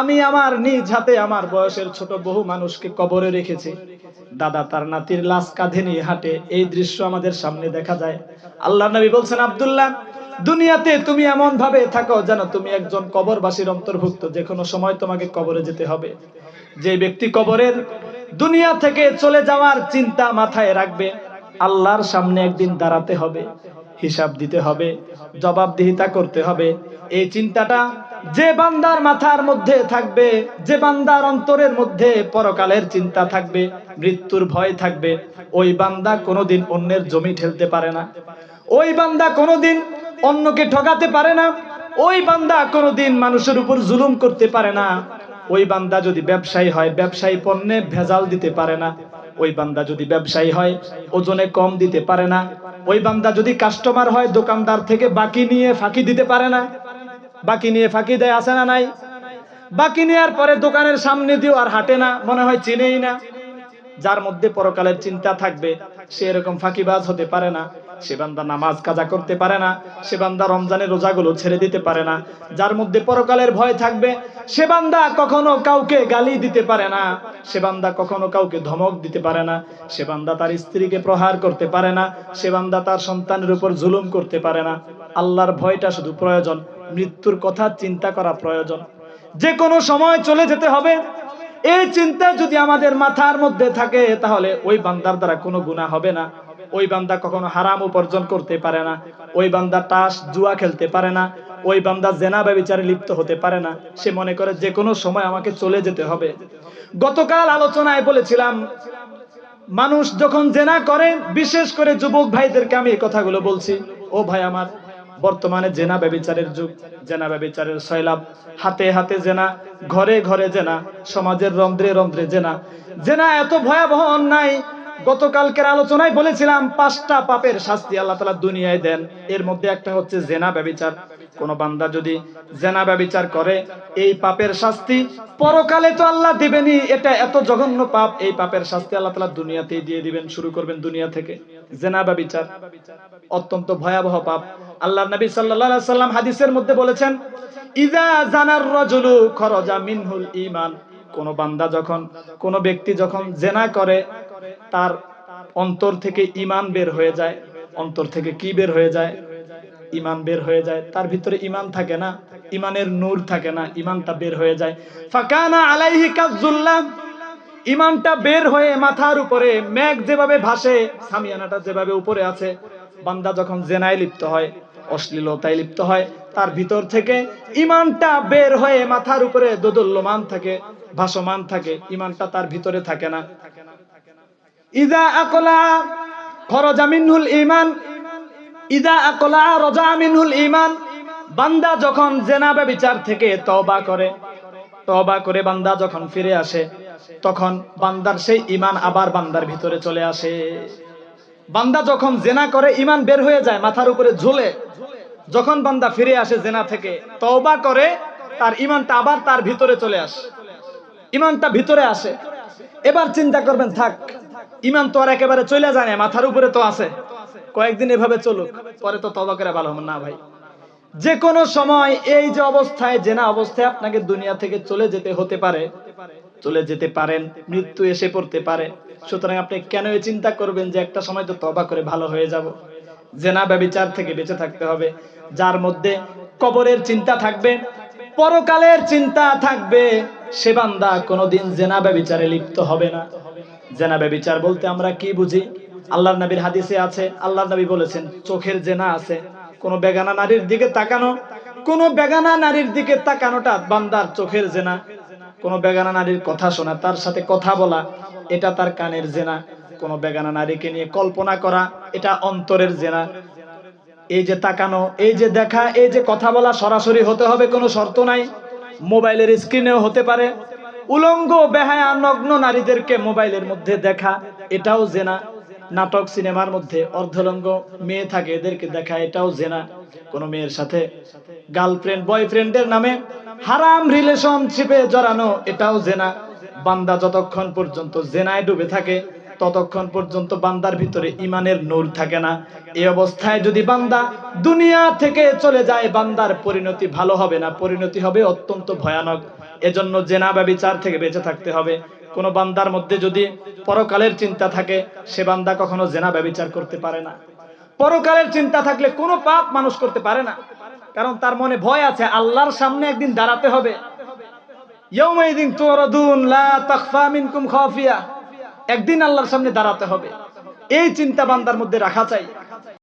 আমি আমার নিজ হাতে আমার বয়সের ছোট বহু মানুষকে কবরে রেখেছি। দাদা তার নাতির লাশ কাঁধে নিয়ে হাঁটে। এই দৃশ্য আমাদের সামনে দেখা যায়। আল্লাহ নবী বলছেন, আব্দুল্লাহ, দুনিয়াতে তুমি এমন ভাবে থাকো যেন তুমি একজন কবরবাসীর অন্তর্ভুক্ত। যে কোনো সময় তোমাকে কবরে যেতে হবে। যে ব্যক্তি কবরের দুনিয়া থেকে চলে যাওয়ার চিন্তা মাথায় রাখবে, আল্লাহর সামনে একদিন দাঁড়াতে হবে, হিসাব দিতে হবে, জবাবদিহিতা করতে হবে। এই চিন্তাটা যে বান্দার মাথার মধ্যে থাকবে, যে বান্দার অন্তরের মধ্যে পরকালের চিন্তা থাকবে, মৃত্যুর ভয় থাকবে, ওই বান্দা কোনোদিন অন্যের জমি ঠেলতে পারে না। ওই বান্দা কোনোদিন অন্যকে ঠকাতে পারে না। ওই বান্দা কোনোদিন মানুষের উপর জুলুম করতে পারে না। ওই বান্দা যদি ব্যবসায়ী হয়, ব্যবসায়ী পণ্যে ভেজাল দিতে পারে না। ওই বান্দা যদি ব্যবসায়ী হয়, ওজনে কম দিতে পারে না। ওই বান্দা যদি কাস্টমার হয়, দোকানদার থেকে বাকি নিয়ে ফাঁকি দিতে পারে না। বাকি নিয়ে ফাঁকি দেয় আসে না নাই? বাকি নেওয়ার পরে দোকানের সামনে দিয়েও আর হাঁটে না, মনে হয় চিনেই না। যার মধ্যে পরকালের চিন্তা থাকবে, সে এরকম ফাঁকিবাজ হতে পারে না। সে বান্দা নামাজ কাজা করতে পারে না, সে বান্দা রমজানের রোজাগুলো ছেড়ে দিতে পারে না। যার মধ্যে পরকালের ভয় থাকবে, সে বান্দা কখনো কাউকে গালি দিতে পারে না। সে বান্দা কখনো কাউকে ধমক দিতে পারে না। সে বান্দা তার স্ত্রীকে প্রহার করতে পারে না। সে বান্দা তার সন্তানের উপর জুলুম করতে পারে না। আল্লাহর ভয়টা শুধু প্রয়োজন। মৃত্যুর কথা চিন্তা করা প্রয়োজন। যে কোনো সময় চলে যেতে হবে। এই চিন্তা যদি আমাদের মাথার মধ্যে থাকে, তাহলে ওই বান্দার দ্বারা কোনো গুণা হবে না। ওই বান্দা কখনো হারাম উপার্জন করতে পারে না। ওই বান্দা টাস জুয়া খেলতে পারে না। ওই বান্দা জেনা ব্যবচারে লিপ্ত হতে পারে না। সে মনে করে যে কোনো সময় আমাকে চলে যেতে হবে। গতকাল আলোচনায় বলেছিলাম, মানুষ যখন জেনা করে, বিশেষ করে যুবক ভাইদেরকে আমি এই কথাগুলো বলছি। ও ভাই আমার বর্তমানে জেনা ব্যবিচারের যুগ, জেনা ব্যবিচারের সয়লাভ হাতে হাতে জেনা, ঘরে ঘরে জেনা, সমাজের রন্ধ্রে রন্ধ্রে জেনা। জেনা এত ভয়াবহ অন্যায়, গতকালকের আলোচনায় বলেছিলাম, পাঁচটা পাপের শাস্তি আল্লাহ তালা দুনিয়ায় দেন। এর মধ্যে একটা হচ্ছে জেনা ব্যবিচার। কোন বান্দা যদি জেনা ব্যবিচার করে, এই পাপের শাস্তি পরকালে তো আল্লাহ দিবেনই। এটা এত জঘন্য পাপ। এই পাপের শাস্তি আল্লাহ তালা দুনিয়াতেই দিয়ে দিবেন, শুরু করবেন দুনিয়া থেকে। জেনা ব্যবিচার অত্যন্ত ভয়াবহ পাপ। আল্লাহ নবী সাল্লাল্লাহু সাল্লাম হাদিসের মধ্যে বলেছেন ইজা জানার রজুলু খরজা মিনহুল ইমান কোন বান্দা যখন, কোন ব্যক্তি যখন জেনা করে, তার অন্তর থেকে ইমান বের হয়ে যায়। অন্তর থেকে কি বের হয়ে যায়? ঈমান বের হয়ে যায়, তার ভিতরে ঈমান থাকে না ঈমানের নূর থাকে না ঈমানটা বের হয়ে যায়। ফাকানা আলাইহি কাজুল্লাহ ইমানটা বের হয়ে মাথার উপরে মেঘ যেভাবে ভাসে, সামিয়ানাটা যেভাবে উপরে আছে, বান্দা যখন জেনায় লিপ্ত হয়, অশ্লীলতায় লিপ্ত হয়, তার ভিতর থেকে ইমানটা বের হয়ে মাথার উপরে দোদল্যমান থাকে, ভাসমান থাকে, ইমানটা তার ভিতরে থাকে না। ইদা আকলা খরজা মিনহুল ইমান ইদা আকলা রজা মিনহুল ইমান বান্দা যখন জেনাবে বিচার থেকে তওবা করে তওবা করে বান্দা যখন ফিরে আসে, তখন বান্দার সেই ইমান আবার বান্দার ভিতরে চলে আসে। বান্দা যখন জেনা করে ইমান বের হয়ে যায়, মাথার উপরে ঝুলে, যখন বান্দা ফিরে আসে জেনা থেকে, তওবা করে, তার ইমানটা আবার তার ভিতরে চলে আসে। ইমানটা ভিতরে আসে। এবার চিন্তা করবেন, থাক ইমান তো আর একেবারে চলে যায় না মাথার উপরে তো আছে। কয়েকদিন এভাবে চলুক, পরে তো তবা করে ভালো হবে। না ভাই। যে কোনো সময় এই যে অবস্থায় জেনা অবস্থায় আপনাকে দুনিয়া থেকে চলে যেতে হতে পারে, চলে যেতে পারেন, মৃত্যু এসে পড়তে পারে। সুতরাং আপনি কেন এই চিন্তা করবেন যে একটা সময় তো তবা করে ভালো হয়ে যাব? জেনা ব্যবিচার থেকে বেঁচে থাকতে হবে। যার মধ্যে কবরের চিন্তা থাকবে, পরকালের চিন্তা থাকবে, সে বান্দা কোনোদিন জেনা ব্যবিচারে লিপ্ত হবে না। জেনা ব্যবিচার বলতে আমরা কি বুঝি? আল্লাহর নবীর হাদিসে আছে, আল্লাহর নবী বলেছেন, চোখের জেনা আছে। কোন বেগানা নারীর দিকে তাকানো, কোন বেগানা নারীর দিকে তাকানোটা বান্দার চোখের জেনা। কোন বেগানা নারীর কথা শোনা, তার সাথে কথা বলা, এটা তার কানের জেনা। কোন বেগানা নারীকে নিয়ে কল্পনা করা, এটা অন্তরের জেনা। এই যে তাকানো, এই যে দেখা, এই যে কথা বলা সরাসরি হতে হবে, কোনো শর্ত নাই। মোবাইলের স্ক্রিনেও হতে পারে। উলঙ্গ বেহায়া নগ্ন নারীদেরকে মোবাইলের মধ্যে দেখা, এটাও জেনা। নাটক সিনেমার মধ্যে অর্ধলঙ্গ মেয়ে থাকে, এদেরকে দেখা এটাও জেনা। কোনো মেয়ের সাথে গার্লফ্রেন্ড, বয়ফ্রেন্ডের নামে হারাম রিলেশনশিপে জড়ানো, এটাও জেনা। বান্দা যতক্ষণ পর্যন্ত জেনায় ডুবে থাকে, ততক্ষণ পর্যন্ত বান্দার ভিতরে ইমানের নূর থাকে না। এই অবস্থায় যদি বান্দা দুনিয়া থেকে চলে যায়, বান্দার পরিণতি ভালো হবে না। পরিণতি হবে অত্যন্ত ভয়ানক। এজন্য জেনা ব্যবিচার থেকে বেঁচে থাকতে হবে। কোন বান্দার মধ্যে যদি পরকালের চিন্তা থাকে, সে বান্দা কখনো জেনা ব্যবিচার করতে পারে না। পরকালের চিন্তা থাকলে কোনো পাপ মানুষ করতে পারে না। কারণ তার মনে ভয় আছে, আল্লাহর সামনে একদিন দাঁড়াতে হবে। একদিন আল্লাহর সামনে দাঁড়াতে হবে। এই চিন্তা বান্দার মধ্যে রাখা চাই।